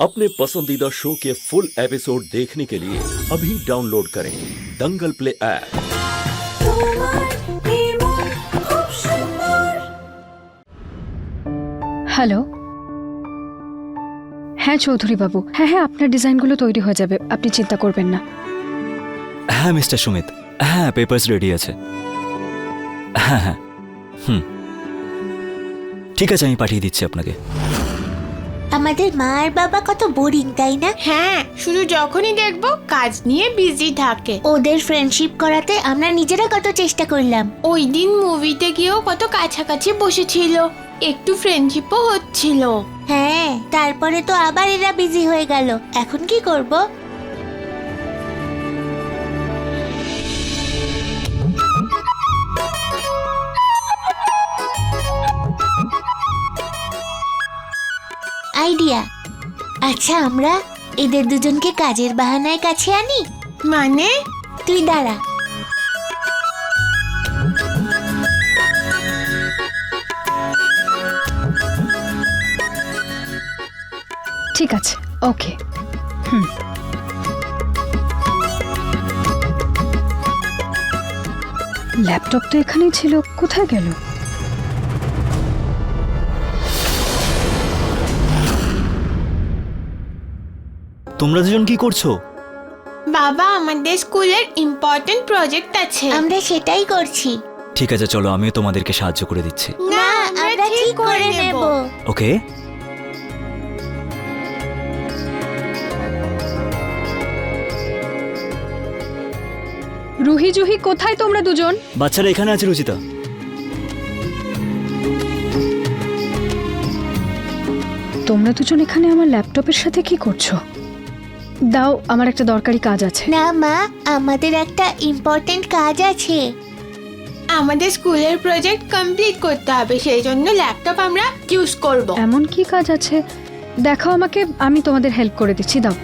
अपने पसंदीदा शो के फुल एपिसोड देखने के लिए अभी डाउनलोड करें दंगल प्ले ऐप তোমার নির্মল খুব সুন্দর হ্যালো হ্যাঁ চৌধুরী বাবু হ্যাঁ হ্যাঁ আপনার ডিজাইনগুলো তৈরি হয়ে যাবে আপনি চিন্তা করবেন না হ্যাঁ মিস্টার সুমিত হ্যাঁ পেপার্স রেডি আছে হ্যাঁ হ্যাঁ হুম ঠিক আছে আমি পাঠিয়ে দিচ্ছি আপনাকে আমাদের মার আর বাবা কত বোরিং তাই না? হ্যাঁ শুধু যখনই দেখব কাজ নিয়ে বিজি থাকে। ওদের ফ্রেন্ডশিপ করাতে আমরা নিজেরা কত চেষ্টা করলাম। ওই দিন মুভিতে গিয়েও কত কাছাকাছি বসেছিল। একটু ফ্রেন্ডশিপও হচ্ছিল। হ্যাঁ তারপরে তো আবার এরা বিজি হয়ে গেল। এখন কি করব? আইডিয়া আচ্ছা আমরা এদের দুজনকে কাজের বাহানায় কাছে আনি? মানে? তুই দাঁড়া। ঠিক আছে ওকে। হুম। ল্যাপটপ তো এখানেই ছিল কোথায় গেল? তোমরা দুজন কি করছ? বাবা আমাদের স্কুলের ইম্পর্টেন্ট প্রজেক্ট আছে। আমরা সেটাই করছি। ঠিক আছে চলো আমিও তোমাদেরকে সাহায্য করে দিচ্ছি। না আমরা ঠিক করে নেব। ওকে রুহি জুহি কোথায় তোমরা দুজন? বাচ্চারা এখানে আছে রুচিতা। তোমরা দুজন এখানে আমার ল্যাপটপের সাথে কি করছ? দাও আমার একটা দরকারি কাজ আছে। না মা আমাদের একটা ইম্পর্টেন্ট কাজ আছে। আমাদের স্কুলের প্রজেক্ট কমপ্লিট করতে হবে সেই জন্য ল্যাপটপ আমরা ইউজ করব। এমন কি কাজ আছে? দেখাও আমাকে আমি তোমাদের হেল্প করে দিচ্ছি দাও।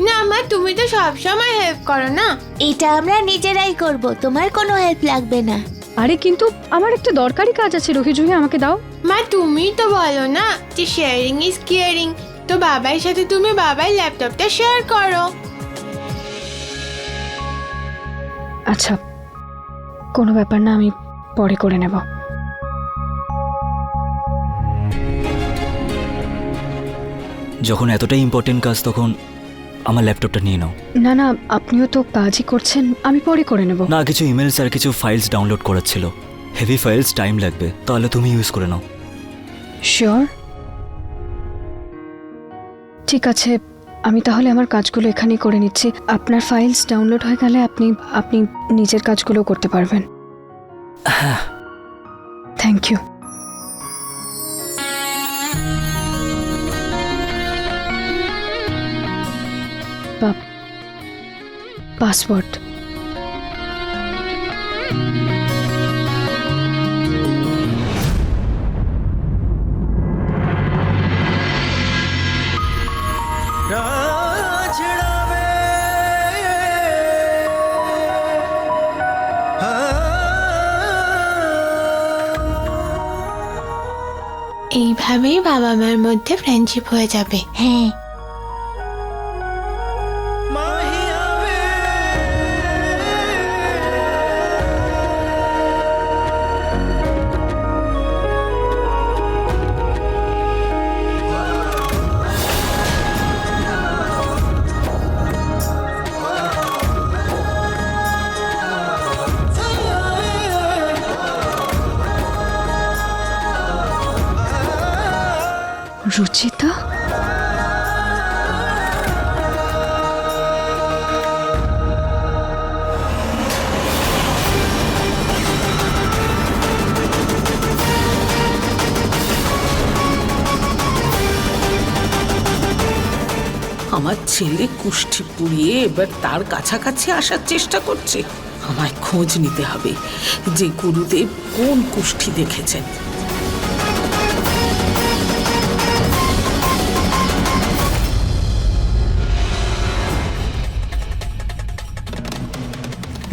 না মা তুমি তো সব সময় হেল্প করো না। এটা আমরা নিজেরাই করব তোমার কোনো হেল্প লাগবে না। আরে কিন্তু আমার একটা দরকারি কাজ আছে রুহি জুহি আমাকে দাও। মা তুমি তো বলো না যে শেয়ারিং ইজ কেয়ারিং তো বাবার সাথে তুমি বাবার ল্যাপটপটা শেয়ার করো। আচ্ছা কোনো ব্যাপার না আমি পরে করে নেব। যখন এতটাই ইম্পর্টেন্ট কাজ তখন আমার ল্যাপটপটা নিয়ে নাও। না না আপনিও তো কাজই করছেন আমি পরে করে নেব। না কিছু ইমেলস আর কিছু ফাইলস ডাউনলোড করার ছিল। হেভি ফাইলস টাইম লাগবে তাহলে তুমি ইউজ করে নাও। শিওর ঠিক আছে আমি তাহলে আমার কাজগুলো এখানেই করে নিচ্ছি। আপনার ফাইলস ডাউনলোড হয়ে গেলে আপনি আপনি নিজের কাজগুলো করতে পারবেন। হ্যাঁ। থ্যাংক ইউ পাসওয়ার্ড বাবা মার মধ্যে ফ্রেন্ডশিপ হয়ে যাবে। হ্যাঁ রুচিতা? আমার ছেলে কুষ্ঠি পুড়িয়ে এবার তার কাছাকাছি আসার চেষ্টা করছে। আমায় খোঁজ নিতে হবে যে গুরুদেব কোন কুষ্ঠি দেখেছেন।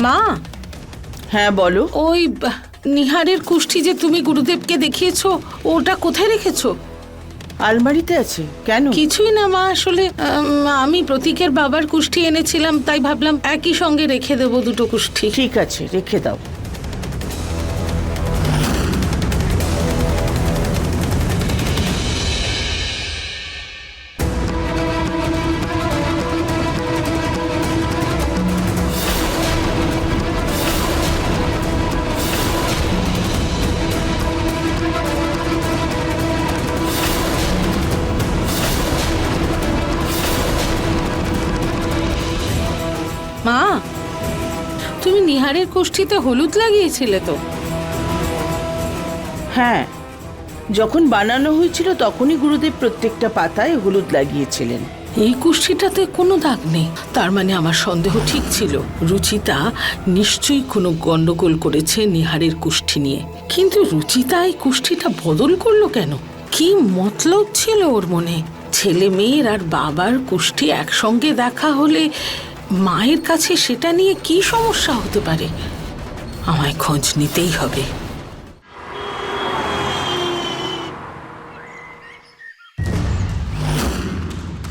মা? হ্যাঁ বলো। ওই নিহারের কুষ্ঠি যে তুমি গুরুদেবকে দেখিয়েছো ওটা কোথায় রেখেছো? আলমারিতে আছে। কেন? কিছুই না মা। আসলে আমি প্রতীকের বাবার কুষ্ঠি এনেছিলাম তাই ভাবলাম একই সঙ্গে রেখে দেবো দুটো কুষ্ঠি। ঠিক আছে রেখে দাও। নিহারের কুষ্ঠিতে হলুদ লাগিয়েছিলে তো? হ্যাঁ যখন বানানো হয়েছিল তখনই গুরুদেব প্রত্যেকটা পাতায় হলুদ লাগিয়েছিলেন। এই কুষ্ঠিটাতে কোনো দাগ নেই। তার মানে আমার সন্দেহ ঠিক ছিল। রুচিতা নিশ্চয়ই কোনো গন্ডগোল করেছে নিহারের কুষ্ঠি নিয়ে। কিন্তু রুচিতা এই কুষ্ঠিটা বদল করল কেন? কি মতলব ছিল ওর মনে? ছেলে মেয়ের আর বাবার কুষ্ঠি একসঙ্গে দেখা হলে মায়ের কাছে সেটা নিয়ে কি সমস্যা হতে পারে? আমায় খোঁজ নিতেই হবে।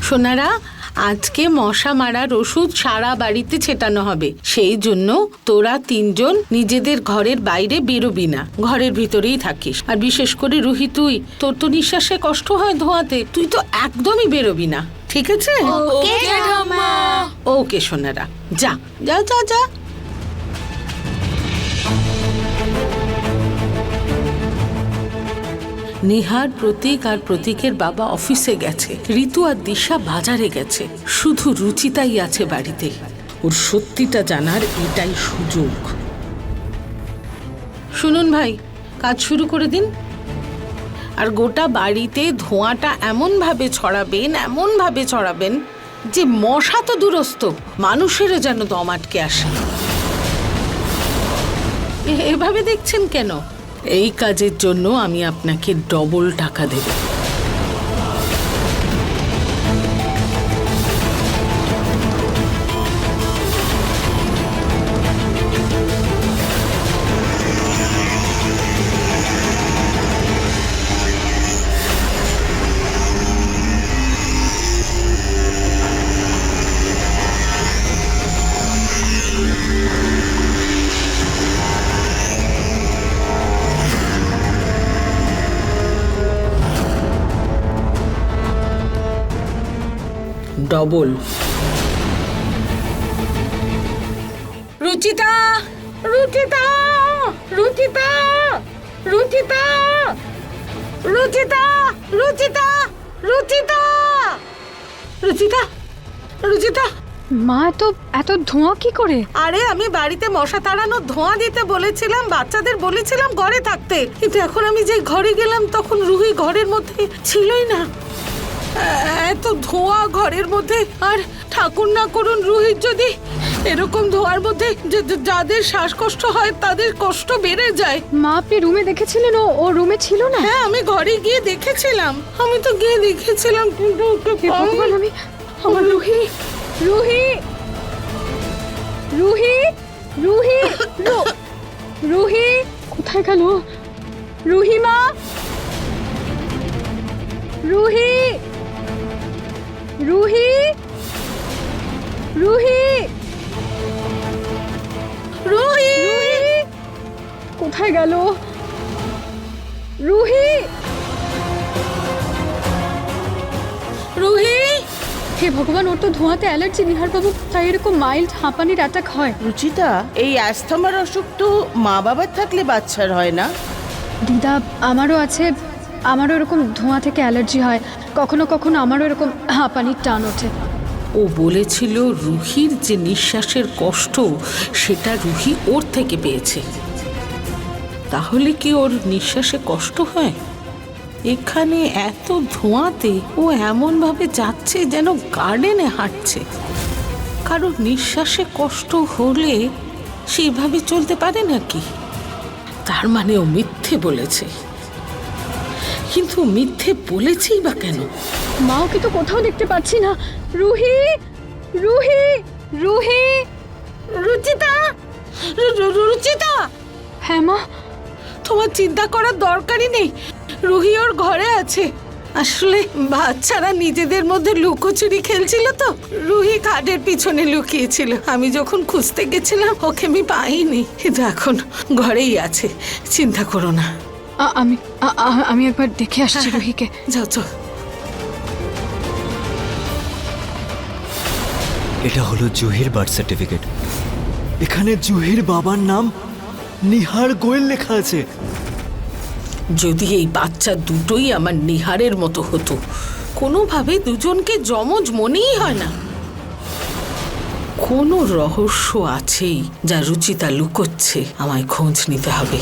সোনারা, আজকে মশা মারার ওষুধ সারা বাড়িতে ছেটানো হবে। সেই জন্য তোরা তিনজন নিজেদের ঘরের বাইরে বেরোবি না। ঘরের ভিতরেই থাকিস। আর বিশেষ করে রুহি, তুই, তোর তো নিঃশ্বাসে কষ্ট হয় ধোঁয়াতে। তুই তো একদমই বেরোবি না। ঠিক আছে? ওকে সোনারা। যা যা যা যা। নিহার প্রতীক আর প্রতীকের বাবা অফিসে গেছে। ঋতু আর দিশা বাজারে গেছে। শুধু রুচিতাই আছে বাড়িতে। ওর সত্যিটা জানার এটাই সুযোগ। শুনুন ভাই কাজ শুরু করে দিন। আর গোটা বাড়িতে ধোঁয়াটা এমনভাবে ছড়াবেন এমনভাবে ছড়াবেন যে মশা তো দূরস্থ মানুষেরও যেন দম আটকে আসে। এভাবে দেখছেন কেন? এই কাজের জন্য আমি আপনাকে ডবল টাকা দেব। ডবল রুচিতা রুচিতা রুচিতা রুচিতা রুচিতা রুচিতা রুচিতা রুচিতা রুচিতা। মা এত এত ধোঁয়া কি করে? আরে আমি বাড়িতে মশা তাড়ানোর ধোঁয়া দিতে বলেছিলাম বাচ্চাদের বলেছিলাম ঘরে থাকতে। কিন্তু এখন আমি যে ঘরে গেলাম তখন রুহি ঘরের মধ্যে ছিলই না। এত ধোঁয়া ঘরের মধ্যে আর ঠাকুর না করুন রুহির যদি এরকম ধোঁয়ার মধ্যে যাদের শ্বাসকষ্ট হয় তাদের কষ্ট বেড়ে যায়। মা আপনি রুমে দেখেছিলেন? ও ও রুমে ছিল না? হ্যাঁ আমি ঘরে গিয়ে দেখেছিলাম। আমি তো গিয়ে দেখেছিলাম কিন্তু আমি আমার রুহি রুহি রুহি রুহি রুহি কোথায় গেল? রুহি মা? রুহি রুহি? রুহি? রুহি? কোথায় গেল? রুহি? রুহি? হে ভগবান ওর তো ধোঁয়াতে অ্যালার্জি নিহার বাবু তাই এরকম মাইল্ড হাঁপানির অ্যাটাক হয়। রুচিতা এই অ্যাস্থমার অসুখ তো মা বাবার থাকলে বাচ্চার হয় না? দিদা আমারও আছে আমারও এরকম ধোঁয়া থেকে অ্যালার্জি হয়। কখনো কখনো আমারও এরকম হাঁপানির টান ওঠে। ও বলেছিল রুহির যে নিঃশ্বাসের কষ্ট, সেটা রুহি ওর থেকে পেয়েছে। তাহলে কি ওর নিঃশ্বাসে কষ্ট হয়? এখানে এত ধোঁয়াতে ও এমনভাবে যাচ্ছে যেন গার্ডেনে হাঁটছে। কারও নিঃশ্বাসে কষ্ট হলে সেইভাবে চলতে পারে নাকি? তার মানে ও মিথ্যে বলেছে। কিন্তু মিথ্যে বলেছেই বা কেন? মা ওকে তো কোথাও দেখতে পাচ্ছি না। রুহি রুহি রুহি। রুচিতা রুচিতা। হ্যাঁ মা। তোমার চিন্তা করার দরকারই নেই। রুহি ওর ঘরে আছে। আসলে বাচ্চারা নিজেদের মধ্যে লুকোচুরি খেলছিল তো। রুহি খাটের পিছনে লুকিয়েছিল। আমি যখন খুঁজতে গেছিলাম ওকে আমি পাইনি। কিন্তু এখন ঘরেই আছে। চিন্তা করো না। আমি আমি একবার দেখে আসছি রুহিকে। যাও চল। এটা হলো জুহির বার্থ সার্টিফিকেট। এখানে জুহির বাবার নাম নিহার গোয়েল লেখা আছে। যদি এই বাচ্চা দুটোই আমার নিহারের মতো হতো কোনোভাবে দুজনকে জমজ মনেই হয় না। কোনো রহস্য আছেই যা রুচিতা লুকোচ্ছে আমায় খোঁজ নিতে হবে।